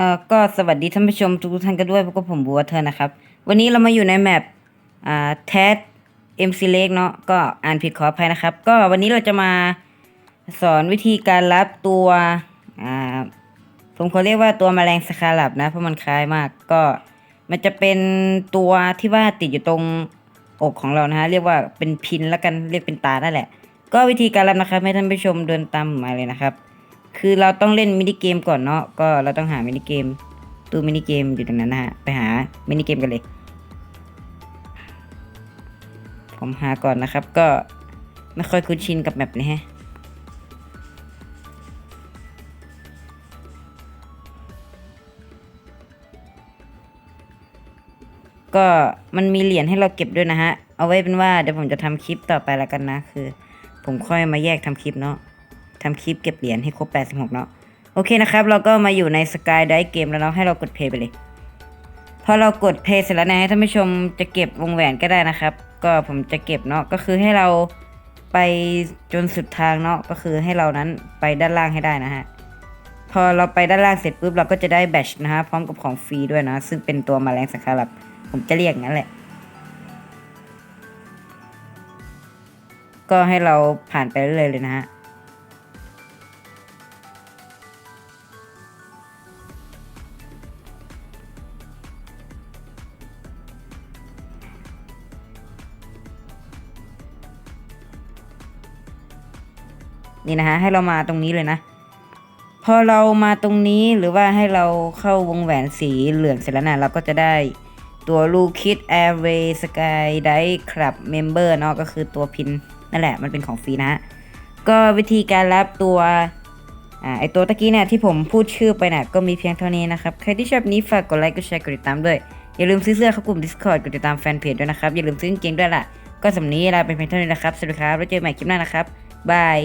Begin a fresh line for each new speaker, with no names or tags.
เอ่อก็สวัสดีท่านผู้ชมทุกท่านกันด้วยพวกผมบัวเธอนะครับ วันนี้เรามาอยู่ในแมปอ่าแทสเอ็มซีเล็กเนาะก็อ่านผิดขออภัยนะครับ ก็วันนี้เราจะมาสอนวิธีการรับตัวอ่าผมขอเรียกว่าตัวแมลงสคาลับนะ เพราะมันคล้ายมากก็มันจะเป็นตัวที่ว่าติดอยู่ตรงอกของเรานะฮะเรียกว่าเป็นพินแล้วกันเรียกเป็นตานั่นแหละ ก็วิธีการรับนะครับให้ท่านผู้ชมเดินตามมาเลยนะครับ คือเราต้องเล่นมินิเกมก่อนเนาะก็เราต้องหามินิเกมตู้มินิเกมอยู่ตรงนั้นนะฮะไปหามินิเกมกันเลย ผมหาก่อนนะครับก็ไม่ค่อยคุ้นชินกับแมปนี้ฮะก็มันมีเหรียญให้เราเก็บด้วยนะฮะ เอาไว้เป็นว่าเดี๋ยวผมจะทำคลิปต่อไปแล้วกันนะ คือ ผมค่อยมาแยกทำคลิปเนาะ ทำคลิปเก็บเหรียญให้ครบ 86 เนาะโอเคนะครับ เราก็มาอยู่ในสกายไดเกมแล้วเนาะให้เรากดเพย์ไปเลยพอเรากดเพย์เสร็จแล้วนะท่านผู้ชมจะเก็บวงแหวนก็ได้นะครับ ก็ผมจะเก็บเนาะก็คือให้เราไปจนสุดทางเนาะก็คือให้เรานั้นไปด้านล่างให้ได้นะฮะพอเราไปด้านล่างเสร็จปุ๊บเราก็จะได้แบชนะฮะพร้อมกับของฟรีด้วยนะ ซึ่งเป็นตัวแมลงสังคารับผมจะเรียกงั้นแหละ ก็ให้เราผ่านไปเรื่อยเลยนะฮะ นี่นะฮะให้เรามาตรงนี้เลยนะ พอเรามาตรงนี้หรือว่าให้เราเข้าวงแหวนสีเหลืองเสร็จแล้วนะเราก็จะได้ตัวลูคิดแอร์เวย์สกายไดครับเมมเบอร์เนาะก็คือตัวพินนั่นแหละมันเป็นของฟรีนะฮะก็วิธีการรับตัวอ่าไอตัวตะกี้เนี่ยที่ผมพูดชื่อไปนี่ยก็มีเพียงเท่านี้นะครับ ใครที่ชอบนี้ฝากกดไลค์กดแชร์กดติดตามด้วย อย่าลืมซื้อเสื้อเข้ากลุ่ม Discord กดติดตามแฟนเพจด้วยนะครับ อย่าลืมซื้อกางเกงด้วยล่ะ ก็สำนี้ลาไปเพียงเท่านี้นะครับ สวัสดีครับ แล้วเจอกันใหม่คลิปหน้านะครับ บาย